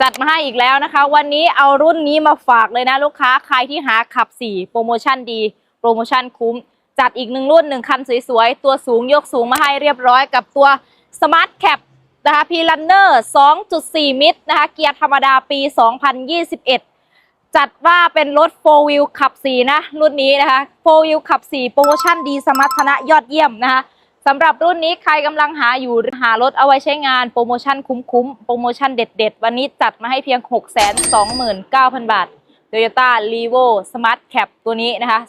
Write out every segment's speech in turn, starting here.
จัดมาให้อีกแล้วนะคะ วันนี้เอารุ่นนี้มาฝากเลยนะลูกค้าใครที่หาขับ 4 โปรโมชั่นดี โปรโมชั่นคุ้ม จัดอีกหนึ่งรุ่นหนึ่งคันสวยๆ ตัวสูงยกสูงมาให้เรียบร้อยกับตัว Smart Cap นะคะ p l u n n e r 2.4 มิตรนะคะเกียร์ธรรมดาปี 2021 จัดว่าเป็นรถ 4 wheel ขับ 4 นะ รุ่นนี้นะคะ 4 wheel ขับ 4 โปรโมชั่นดีสมรรถนะยอดเยี่ยมนะคะ สำหรับรุ่นนี้ใครกำลังหาอยู่หารถเอาไว้ใช้งานโปรโมชั่นคุ้มๆ โปรโมชั่นเด็ดๆ วันนี้จัดมาให้เพียง 629,000 บาท Toyota r e v o Smart Cap ตัวนี้นะคะ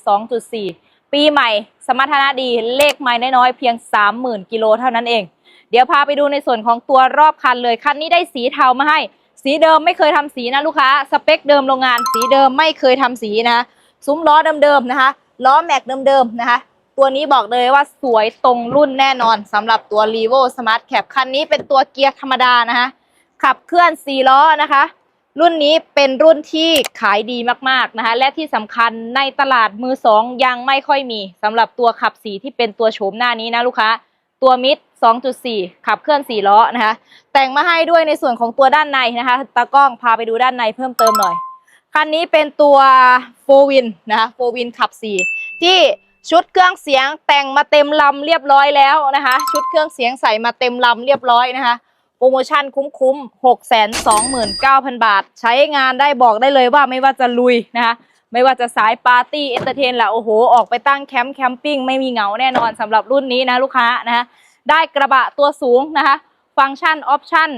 2.4 ปีใหม่ สมรรถนะดีเลขไม่น้อยๆ เพียง 30,000 กิโลเท่านั้นเอง เดี๋ยวพาไปดูในส่วนของตัวรอบคันเลย คันนี้ได้สีเทามาให้ สีเดิมไม่เคยทำสีนะลูกค้า สเปคเดิมโรงงาน สีเดิมไม่เคยทำสีนะ ซุ้มล้อเดิมๆนะคะ ล้อแม็กเดิมๆนะคะ ตัวนี้บอกเลยว่าสวยตรงรุ่นแน่นอนสำหรับตัว r e v o Smart Cap คันนี้เป็นตัวเกียร์ธรรมดานะคะขับเคลื่อน4ล้อนะคะ รุ่นนี้เป็นรุ่นที่ขายดีมากๆนะคะ และที่สำคัญในตลาดมือสองยังไม่ค่อยมีสำหรับตัวขับสีที่เป็นตัวโฉมหน้านี้นะลูกค้าตัวมิด2.4 ขับเคลื่อน 4 ล้อนะคะ แต่งมาให้ด้วยในส่วนของตัวด้านในนะคะตากล้องพาไปดูด้านในเพิ่มเติมหน่อยคันนี้เป็นตัวโฟวินนะคะโฟวินขับ 4 ที่ ชุดเครื่องเสียงแต่งมาเต็มลำเรียบร้อยแล้วนะคะ ชุดเครื่องเสียงใส่มาเต็มลำเรียบร้อยนะคะโปรโมชั่นคุ้มๆ 629,000 บาท ใช้งานได้บอกได้เลยว่าไม่ว่าจะลุยนะคะไม่ว่าจะสายปาร์ตี้เอนเตอร์เทนแหละโอ้โห ออกไปตั้งแคมป์แคมปิ้งไม่มีเหงาแน่นอนสำหรับรุ่นนี้นะลูกค้านะคะได้กระบะตัวสูงนะคะ ฟังก์ชันออปชั่น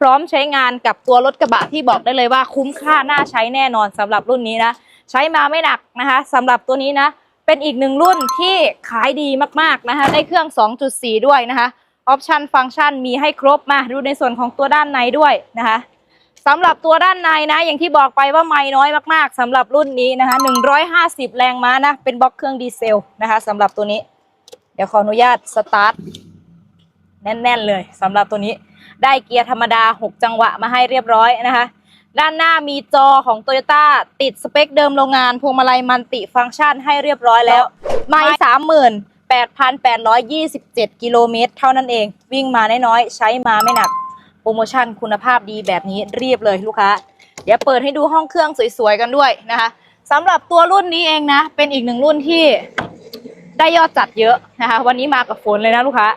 พร้อมใช้งานกับตัวรถกระบะที่บอกได้เลยว่าคุ้มค่าน่าใช้แน่นอนสำหรับรุ่นนี้นะ ใช้มาไม่หนักนะคะสำหรับตัวนี้นะ เป็นอีกหนึ่งรุ่นที่ขายดีมากๆนะคะได้เครื่อง 2.4 ด้วยนะคะออปชันฟังก์ชันมีให้ครบมาดูในส่วนของตัวด้านในด้วยนะคะสำหรับตัวด้านในนะ อย่างที่บอกไปว่าไม่น้อยมากๆสำหรับรุ่นนี้นะคะ150 แรงม้านะ เป็นบล็อกเครื่องดีเซลนะคะสำหรับตัวนี้ เดี๋ยวขออนุญาตสตาร์ทแน่น ๆ เลยสำหรับตัวนี้ ได้เกียร์ธรรมดา 6 จังหวะมาให้เรียบร้อยนะคะ ด้านหน้ามีจอของ Toyota ติดสเปคเดิมโรงงานพวงมาลัยมันติฟังก์ชันให้เรียบร้อยแล้ว ไม่สามหมื่นแปดพันแปดร้อยยี่สิบเจ็ดกิโลเมตรเท่านั้นเอง วิ่งมาน้อยๆ ใช้มาไม่หนัก โปรโมชั่นคุณภาพดีแบบนี้เรียบเลยลูกค้า เดี๋ยวเปิดให้ดูห้องเครื่องสวยๆกันด้วยนะคะสำหรับตัวรุ่นนี้เองนะ เป็นอีกหนึ่งรุ่นที่ได้ยอดจัดเยอะนะคะ วันนี้มากับฝนเลยนะลูกค้า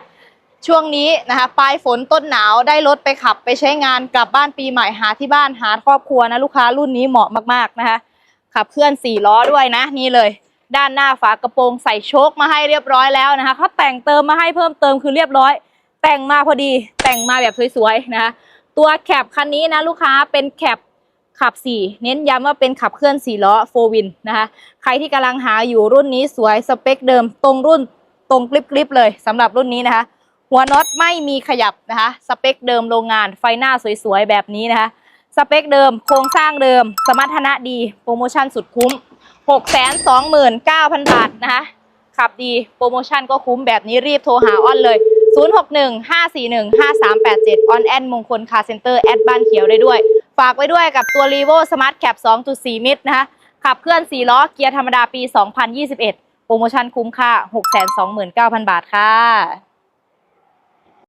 ช่วงนี้นะคะปลายฝนต้นหนาวได้รถไปขับไปใช้งานกลับบ้านปีใหม่หาที่บ้านหาครอบครัวนะลูกค้ารุ่นนี้เหมาะมากๆนะคะขับเคลื่อนสี่ล้อด้วยนะนี่เลย ด้านหน้าฝากระโปรงใส่โชคมาให้เรียบร้อยแล้วนะคะเขาแต่งเติมมาให้เพิ่มเติมคือเรียบร้อย แต่งมาพอดีแต่งมาแบบสวยๆนะคะตัวแคปคันนี้นะลูกค้าเป็นแคปขับ 4 เน้นย้ำว่าเป็นขับเคลื่อน 4 ล้อโฟวินนะคะ ใครที่กำลังหาอยู่รุ่นนี้สวยสเปคเดิม ตรงรุ่นตรงกริบๆเลยสำหรับรุ่นนี้นะคะ หัวน็อตไม่มีขยับนะคะ สเปคเดิมโรงงานไฟหน้าสวยๆ แบบนี้นะคะ สเปคเดิมโครงสร้างเดิม สมรรถนะดี โปรโมชั่นสุดคุ้ม 629,000 บาทนะคะ ขับดีโปรโมชั่นก็คุ้มแบบนี้รีบโทรหาอ้อนเลย 0615415387 ออนแอนมงคลคาเซ็นเตอร์แอดบ้านเขียวได้ด้วย ฝากไว้ด้วยกับตัว r e v o Smart Cap 2.4 มิตรนะคะ ขับเคลื่อน 4 ล้อเกียร์ธรรมดาปี 2021 โปรโมชั่นคุ้มค่า 629,000 บาทค่ะ